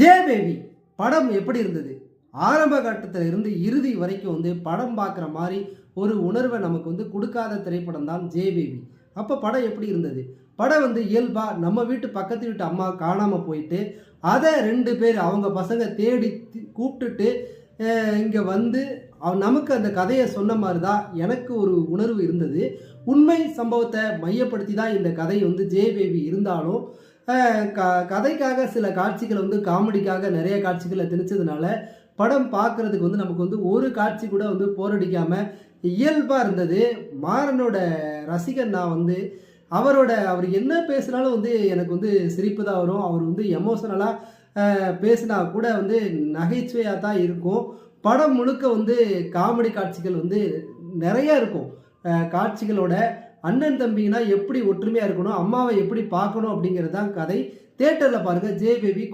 J baby படம் எப்படி இருந்தது? ஆரம்ப கட்டத்தில் இருந்து இறுதி வரைக்கும் வந்து படம் பார்க்குற மாதிரி ஒரு உணர்வை நமக்கு வந்து கொடுக்காத திரைப்படம் தான் ஜே பேபி அப்போ படம் எப்படி இருந்தது? படம் வந்து இயல்பாக நம்ம வீட்டு பக்கத்து வீட்டு அம்மா காணாமல் போயிட்டு அதை ரெண்டு பேர் அவங்க பசங்க தேடி கூப்பிட்டுட்டு இங்கே வந்து நமக்கு அந்த கதையை சொன்ன மாதிரி தான் எனக்கு ஒரு உணர்வு இருந்தது. உண்மை சம்பவத்தை மையப்படுத்தி தான் இந்த கதை வந்து ஜே பேபி இருந்தாலும் க கதைக்காக சில காட்சிகள் வந்து காமெடிக்காக நிறைய காட்சிகளை திணிச்சதுனால படம் பார்க்குறதுக்கு வந்து நமக்கு வந்து ஒரு காட்சி கூட வந்து போரடிக்காமல் இயல்பாக இருந்தது. மாறனோட ரசிகன் நான் வந்து அவரோட அவர் என்ன பேசினாலும் வந்து எனக்கு வந்து சிரிப்பு தான் வரும். அவர் வந்து எமோஷனலாக பேசினா கூட வந்து நகைச்சுவையாக தான் இருக்கும். படம் முழுக்க வந்து காமெடி காட்சிகள் வந்து நிறைய இருக்கும். காட்சிகளோட அண்ணன் தம்பினா எப்படி ஒற்றுமையாக இருக்கணும் அம்மாவை எப்படி பார்க்கணும் அப்படிங்கிறது தான் கதை. தேட்டரில் பாருங்கள் ஜே பேபி